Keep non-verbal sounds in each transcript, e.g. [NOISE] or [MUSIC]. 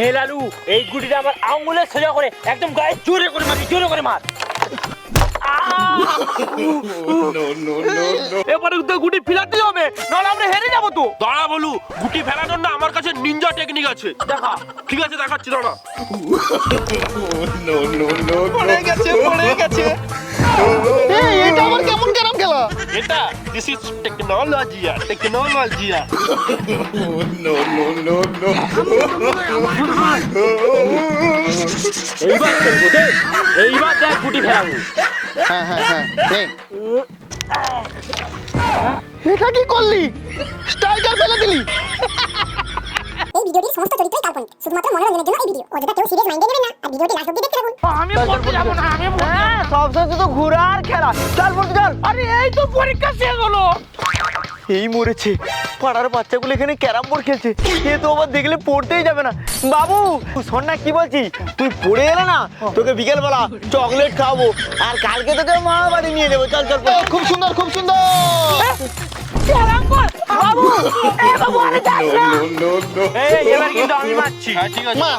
হে লালু, এই গুটিটা আমার আঙুলে সোজা করে একদম গায়ে জোরে করে মারি জোরে করে মার। [LAUGHS] এবারে তো গুটি ফিলাতে হবে নাহলে আমরা হেরে যাব তো। দাঁড়া বলু গুটি ফেলানোর না আমার কাছে নিনজা টেকনিক আছে। দেখা। ঠিক আছে দেখাচ্ছি দাঁড়া। পড়ে গেছে পড়ে গেছে। এটা আবার কেমন ক্যারাম খেলা? এটা দিস ইজ টেকনোলজিয়া এইবার খেলব দেখ এইবার দেখ গুটি ফেলাবো। হ্যাঁ হ্যাঁ হ্যাঁ নে। এটা কি করলি? স্ট্রাইকার ফেলে দিলি। এই ভিডিওটির সমস্ত চরিত্রই কাল্পনিক শুধুমাত্র মনোরঞ্জনের জন্য এই ভিডিও। অযথা কেউ সিরিয়াস মাইন্ডে নেবেন না আর ভিডিওটি লাস্ট অবধি দেখতে থাকুন। আমি পড়তে যাব না আমি হ্যাঁ সবসময় তো ঘোরার খেলা। চল বলতে চল। আরে এই তো পরীক্ষা শেষ হলো। এই মরেছে। পাড়ার বাচ্চাগুলো এখানে ক্যারাম বোর্ড খেলছে। এ তো আবার দেখলে পড়তেই যাবে না। বাবু শোন না কি বলছি? তুই পড়ে এলে না তোকে বিকেল বেলা চকলেট খাওয়াবো। আর কালকে তোকে মা বাড়ি নিয়ে যাব। চল চল খুব সুন্দর খুব সুন্দর। বাবু এই বাবু আরে যাস না। এই এবার কিন্তু আমি মারছি। হ্যাঁ ঠিক আছে। মা।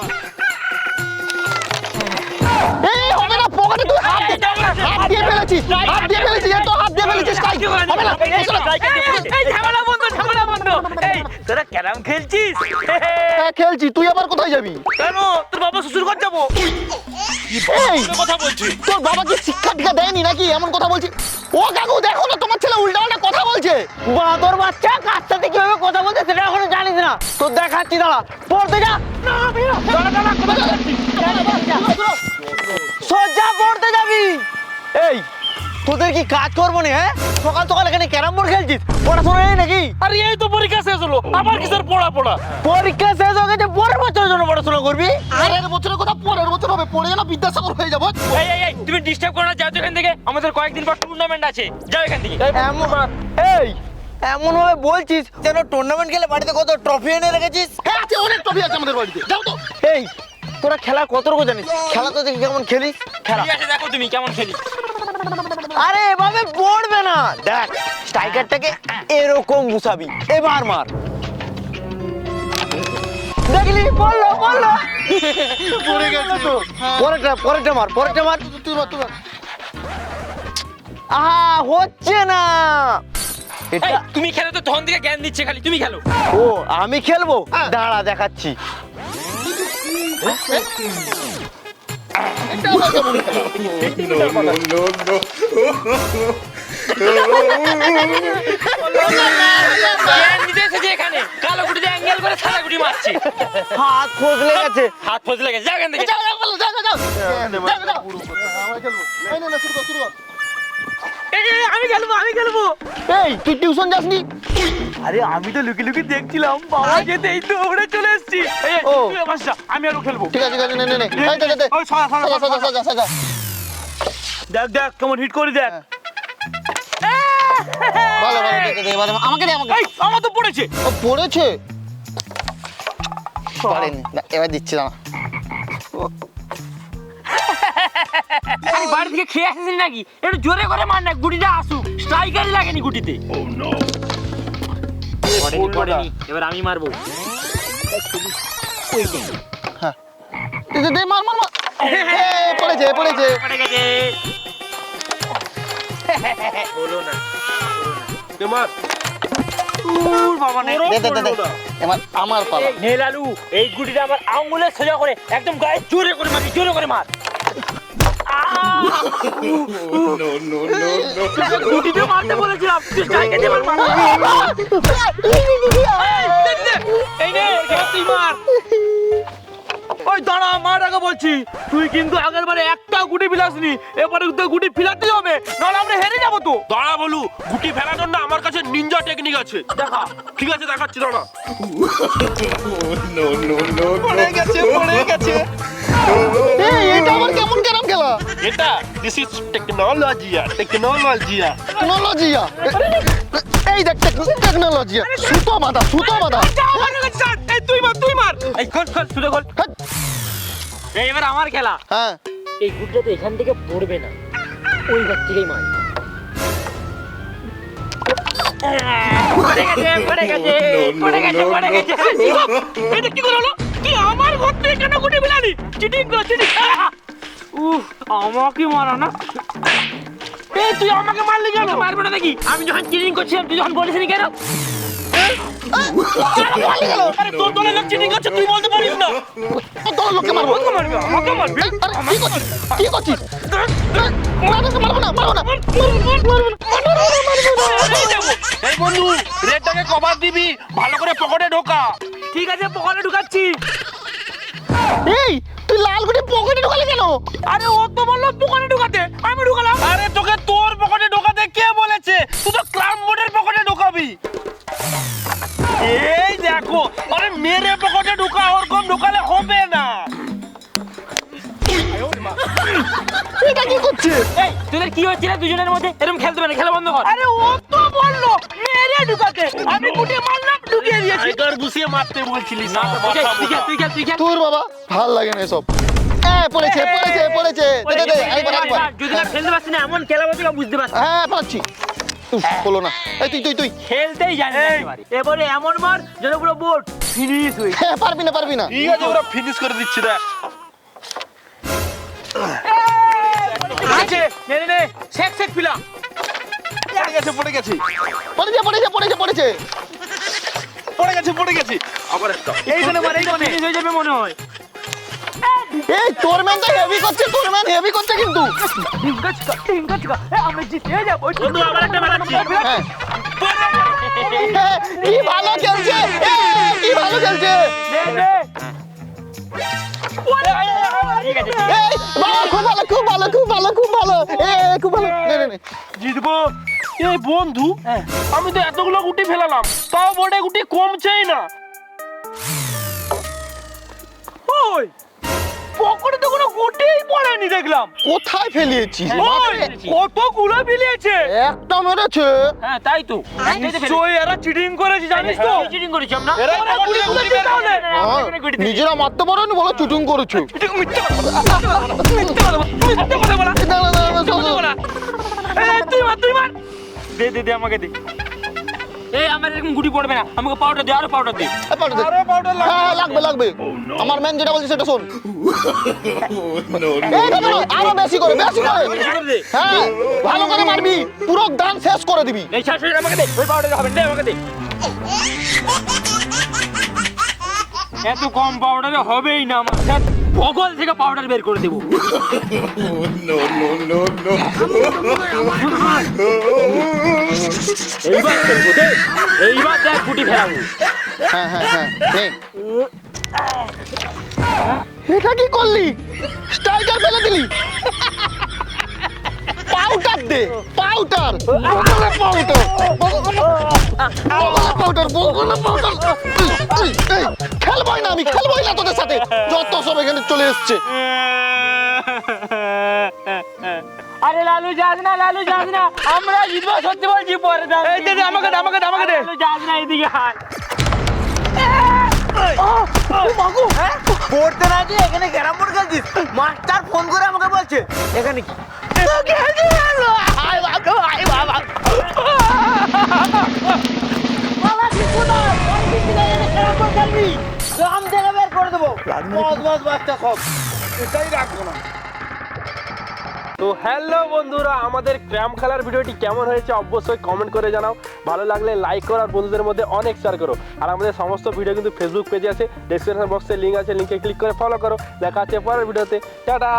এই হবে না পকেটে তুই হাত দিয়ে- হাত দিয়ে ফেলেছিস হাত দিয়ে ফেলেছিস এ হাত দিয়ে ফেলেছিস স্ট্রাইক হবে না এই, এই, এই, এই, ঝামেলা বন্ধ ঝামেলা বন্ধ। এই তোরা ক্যারাম খেলছিস? হ্যাঁ খেলছি। তুই আবার কোথায় যাবি? কেন? তোর বাবা শ্বশুর ঘর যাব এই কথা বলছি তোর বাবা কি শিক্ষা টিকা দেয়নি নাকি? এমন কথা বলছি। ও কাকু দেখো না তোমার ছেলে উল্টা কথা বলছে। বাঁদর বাচ্চা কার সাথে কীভাবে কথা বলছে সেটা এখনও জানিস না। তোর দেখাচ্ছি দাঁড়া। পড়তে যা। সোজা পড়তে যাবি। এই তোদের কি কাজ করব না হ্যাঁ? সকাল সকাল এখানে ক্যারাম বোর্ড খেলছিস? পড়াশোনা নেই নাকি? আরে এই তো পরীক্ষা শেষ হলো। আবার কিসের পড়া পড়া? পরীক্ষা শেষ হয়ে গেছে পরের বছরের জন্য পড়াশোনা করবি? আরের বছরের কথা পরের বছর হবে পড়ে না বিদ্যাসাগর হয়ে যাব। এই এই এই তুমি ডিস্টার্ব করো না যাও তো এখান থেকে। আমাদের কয়েকদিন পর টুর্নামেন্ট আছে। যাও এখান থেকে। এমন এই এমন ভাবে বলছিস যেন টুর্নামেন্ট খেলে বাড়িতে কত ট্রফি এনে রেখেছিস? হ্যাঁ আছে অনেক ট্রফি আছে আমাদের বাড়িতে। যাও তো। এই তোরা খেলা কতটুকু জানিস? খেলা তো দেখি কেমন খেলিস খেলা। দেখো তুমি কেমন খেলি। আরে এভাবে পড়বে না। দেখ স্ট্রাইকারটাকে এরকম বুঝাবি এবার মার। দেখলি? পড়ল পড়ল। পড়ে গেছে। তো। পরেরটা পরেরটা মার পরেরটা মার। তুই মার তুই মার। আহা হচ্ছে না। এটা তুমি খেলো তো তখন থেকে জ্ঞান দিচ্ছে খালি তুমি খেলো। ও আমি খেলব? দাঁড়া দেখাচ্ছি। কালো গুটিতে অ্যাঙ্গেল করে সাদা গুটি মারছি হাত ফসলে গেছে হাত ফসলে গেছে যাও এখান থেকে এই, এই, এই, আমি খেলব আমি খেলব। এই তুই টিউশন যাসনি? আরে আমি তো লুকি লুকি দেখছিলাম বাবা যেতে এই দৌড়ে চলে এসেছি। ও। আমি আরও খেলব। ঠিক আছে ঠিক আছে নে নে এই দে দে, ওই দেখ দেখ কেমন হিট করে দেখ। ভালো ভালো দে দে, দে এবারে আমাকে দে আমাকে এই আমার তো পড়েছে। ও পড়েছে? পারেনি। এবার দিচ্ছি না আমি বাড়ি থেকে খেয়ে আসিস নাকি? একটু জোরে করে মার না গুটিটা আসুক স্ট্রাইকারই লাগেনি গুটিতে। পড়েনি। এবার আমি মারবো। দে দে, দে মার মার মার। পড়েছে পড়েছে। পড়ে গেছে। হলো না এবার উর বাবা নে। দে দে দে দে। এবার আমার পালা। নে লালু এই গুটিটা আমার আঙুলে সোজা করে একদম গায়ে জোরে করে মারি জোরে করে মার। তুই নে কিন্তু আগের বারে একটা গুটি বিলাসনি এবারে তো গুটি ফিলাতে হবে নাহলে আমরা হেরে যাব তো দাঁড়া বলু গুটি ফেলানোর না আমার কাছে নিনজা টেকনিক আছে দেখা ঠিক আছে দেখাচ্ছি দাঁড়া পড়ে গেছে পড়ে গেছে। এটা আবার কেমন ক্যারাম খেলা? এটা দিস ইজ টেকনোলজিয়া টেকনোলজিয়া টেকনোলজিয়া এই দেখ টেকনোলজিয়া সুতো বাঁধা সুতো বাঁধা। আমার কাছে যা। এই তুই মার তুই মার। এই খোল আমার হ্যাঁ। এই গুটিটা তো এখান থেকে পড়বে না। ওই ঘর থেকেই মার। পড়ে গেছে পড়ে গেছে পড়ে গেছে পড়ে গেছে। এটা কি করে হলো? তুই আমার ঘর থেকে কেন গুটি বিলালি চিটিং কর চিটিং। উহ আমাকে মারা না? এই তুই আমাকে মারলি কেন? মারবো না নাকি আমি যখন চিটিং করছিলাম তুই যখন বলিসনি কেন? আরে তোর দলে লোক চিটিং করছে তুই বলতে পারিস না। তোর লোককে মারবো? আমাকে মারবি আমাকে মারবি। আরে কি করছিস? কি করছিস? মারবো মারবো না মারবো না। বন্ধু রেডটাকে কভার দিবি ভালো করে পকেটে ঢোকা। ঠিক আছে পকেটে ঢুকাচ্ছি। এই তুই লাল গুটি পকেটে ঢোকালি কেন? আরে ও তো বলল পকেটে ঢুকাতে আমি ঢুকালাম। আরে তোকে তোর পকেটে ঢোকাতে কে বলেছে? তুই তো ক্লাব বোর্ডের পকেটে ঢোকাবি। এই দেখো আরে মেরে পকেটে ঢোকা ওরকম ঢোকালে হবে না। এটা কি করছে? এই তোদের কি হচ্ছে না দুজনের মধ্যে? এরকম খেলতে পারে খেলা বন্ধ কর। আরে ও তো বলল মেরে ঢুকাতে। আমি গুটি মারলাম ঢুকিয়ে দিয়েছি। টাইগার ঘুষিয়ে মারতে বলছিলিস না তুই খেল, তুই খেল, তুই খেল, তোর বাবা ভালো লাগে না এসব। পড়েছে পড়েছে পড়েছে। দে দে একবার একবার। যদি না খেলতে পারছি না এমন খেলা বলতে বুঝতে পারছি হ্যাঁ পাচ্ছি। হলো না। এই তুই তুই তুই। খেলতেই জানি এবারে এমন মার যেন পুরো বোর্ড ফিনিশ হয়ে হ্যাঁ পারবি না পারবি না। ঠিক আছে ওরা ফিনিশ করে দিচ্ছি দেখ। আছে নে নে নে শেক শেক পিলা পড়ে গেছে পড়ে গেছে। পড়েছে পড়েছে পড়েছে পড়েছে। পড়ে গেছে পড়ে গেছে। আবার একটা। এইখানে মার এইখানে ফিনিশ হয়ে যাবে মনে হয়। এই তোর ম্যান তো হেভি করছে তোর ম্যান হেভি করছে কিন্তু। টিঙ্কা চিকা টিঙ্কা চিকা আমি জিতে যাব বন্ধু আবার একটা মারাচ্ছি হ্যাঁ কি ভালো খেলছে। কি ভালো খেলছে। নে নে। ঠিক আছে জিতবো। এই বন্ধু আমি তো এতগুলো গুটি ফেলালাম তাও বোর্ডে গুটি কমছেই না। ওই পকেটে তো কোনো গুটিই পড়েনি দেখলাম। কোথায় ফেলিয়েছি কতগুলো বিলিয়েছে একটা মেরেছে। হ্যাঁ তাই তো। নিশ্চয়ই এরা চিটিং করেছে জানিস তো? চিটিং করেছি আমরা। এরা গুলি গুটি তাহলে হ্যাঁ, নিজেরা মারতে পারেনি বলো চুটুং করেছ। চিটিং মিথ্যা কথা বলা, মিথ্যা কথা বলা, মিথ্যা কথা বলা। এই তুই মার তুই মার দে দে দে আমাকে দে এই আমার এরকম গুটি পড়বে না আমাকে পাউডার দে আরও পাউডার দে পাউডার আরও পাউডার হ্যাঁ লাগবে লাগবে আমার ম্যান যেটা বলছে সেটা শোন আরও বেশি করে বেশি করে হ্যাঁ ভালো করে মারবি পুরো গান শেষ করে দিবি এই শাশুড়ি আমাকে দে ওই পাউডার হবে দে আমাকে দে এত কম পাউডারে হবেই না আমার। বগল থেকে পাউডার বের করে দেবো। এইবার খেলব এইবার দেখ গুটি ফেলাবো। হ্যাঁ হ্যাঁ হ্যাঁ। এটা কি করলি? স্ট্রাইকার ফেলে দিলি? পাউডার দে পাউডার বগলে পাউডার বগলে পাউডার বগলে পাউডার এই, এই, এই, খেলবই না আমি খেলবই না তোদের সাথে। যত সব এখানে চলে এসছে। আরে লালু যাস না লালু যাস না। আমরা জিতবো সত্যি বলছি পরে দাও এই দে আমাকে দে আমাকে দে আমাকে দে। লালু যাস না এদিকে হাত পড়তে না যে এখানে ক্যারাম বোর্ড খেলছিস? মাস্টার ফোন করে আমাকে বলছে এখানে কি? তো হ্যালো বন্ধুরা আমাদের ক্র্যাম খেলার ভিডিওটি কেমন হয়েছে অবশ্যই কমেন্ট করে জানাও। ভালো লাগলে লাইক করো আর বন্ধুদের মধ্যে অনেক শেয়ার করো। আর আমাদের সমস্ত ভিডিও কিন্তু ফেসবুক পেজে আছে ডেসক্রিপশন বক্সে লিঙ্ক আছে লিঙ্কে ক্লিক করে ফলো করো। দেখা আছে পরের ভিডিওতে টাটা!